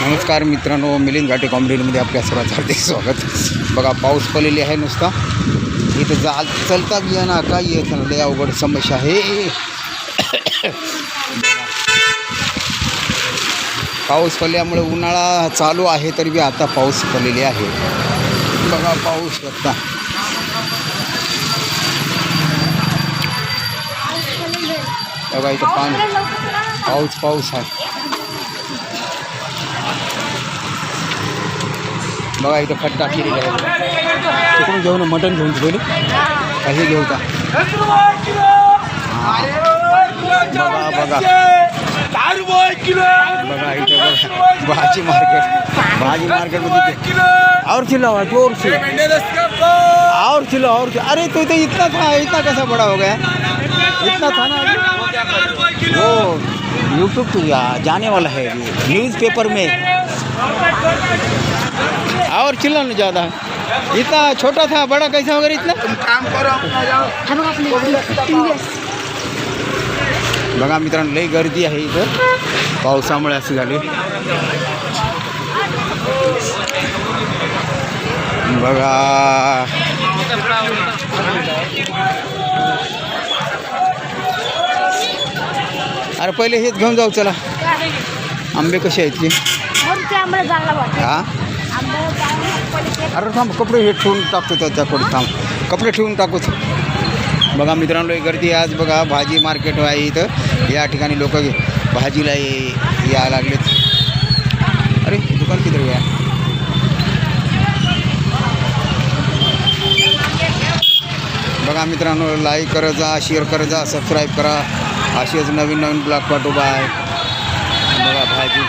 नमस्कार मित्रांनो मिलिंद घाटे कॉमेडीमध्ये आपल्या सर्वांचं हार्दिक स्वागत. बघा पाऊस पडलेली आहे नुसता. इथं जा चलता बी ना काय येत ना लय अवघड समस्या आहे. पाऊस पडल्यामुळे उन्हाळा चालू आहे तरी बी आता पाऊस पडलेली आहे. बघा पाऊस आता. बघा इथं पाणी पाऊस पाऊस आहे. बघा, इथं केलेला आहे तिकडून घेऊन मटण घेऊन पहिले काही घेऊ का? भाजी मार्केट भाजी मार्केटमध्ये ते- और चिल्लाओ ज़ोर से और चिल्लाओ. और चिल्लाओ। अरे तो तो इतना था, इतना कैसा बड़ा हो गया? इतना था ना? वो यूट्यूब तो जाने वाला है न्यूज़ पेपर में। और चिल्ला ना ज़्यादा। इतना छोटा था बड़ा कैसा हो गया इतना? बघा मित्रांनो लई गर्दी आहे इथं. पावसामुळे असं झाले. बघा. अरे पहिले हेच घेऊन जाऊ चला. आंबे कसे आहेत की? हा? अरे थांब कपडे हे ठेवून टाकतो त्याच्याकडे थांब. कपडे ठेवून टाकूच. बघा मित्रांनो गर्दी आज बघा भाजी मार्केट आहे इथं. या ठिकाणी लोक भाजीला ये- लागलेत. अरे दुकान किती गया बघा मित्रांनो लाईक करत जा शेअर करत जा सबस्क्राईब करा. असेच नवीन नवीन ब्लॉक पाठवू बाय बघा भाजी